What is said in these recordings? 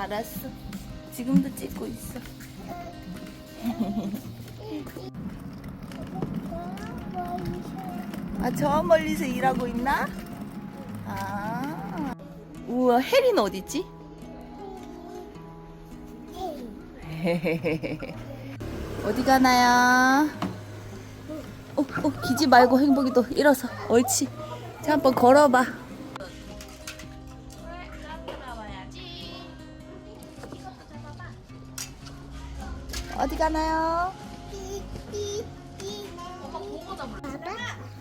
알았어. 지금도 찍고 있어. 아, 저 멀리서 일하고 있나? 아. 우와, 혜리는 어딨지? 어디 가나요? 어, 어, 기지 말고 행복이 도 일어서. 옳지. 자, 한번 걸어봐. 어디 가나요?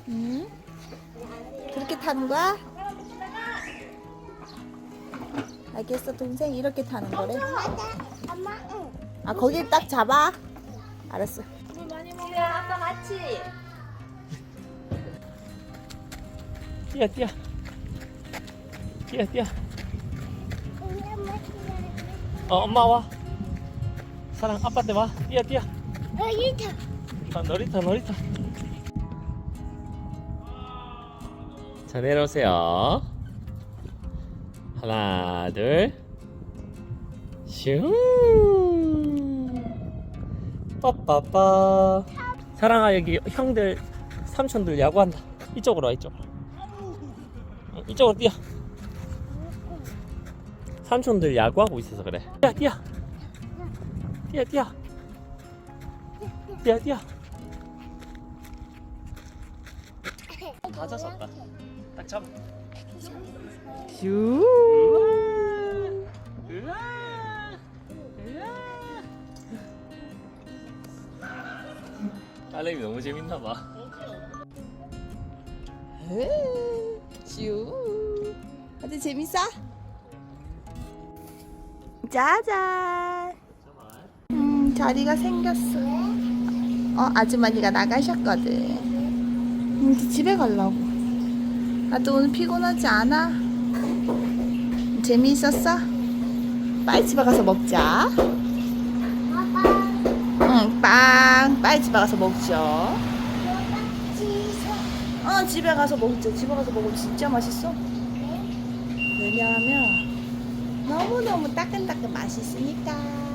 응? 그렇게 타는 거야? 알겠어, 동생. 이렇게 타는 거래. 아, 거기 딱 잡아. 알았어. 아빠 같이. 뛰어 뛰어 뛰어 뛰어 어 엄마 와 사랑 아빠한테 와. 뛰어 뛰어. 여기다. 아, 놀이터 놀이터. 자 내려오세요. 하나 둘슝 빠빠빠. 사랑아 여기 형들 삼촌들 야구한다. 이쪽으로 와 이쪽으로 어, 이쪽으로 뛰어. 삼촌들 야구하고 있어서 그래. 뛰어 뛰어 뛰어 뛰어 뛰어 뛰어 다 젖었다 딱 잡아 슈. 우와 우와 딸내미 너무 재밌나봐 슈. 어때 재밌어? 짜잔. 음, 자리가 생겼어. 어, 아주머니가 나가셨거든. 음, 이제 집에 가려고. 나도 오늘 피곤하지 않아? 재미있었어? 빨리 집에 가서 먹자. 응, 빵. 빨리 집에 가서 먹죠. 어, 집에 가서 먹자. 집에 가서 먹으면 진짜 맛있어. 왜냐하면 너무너무 따끈따끈 맛있으니까.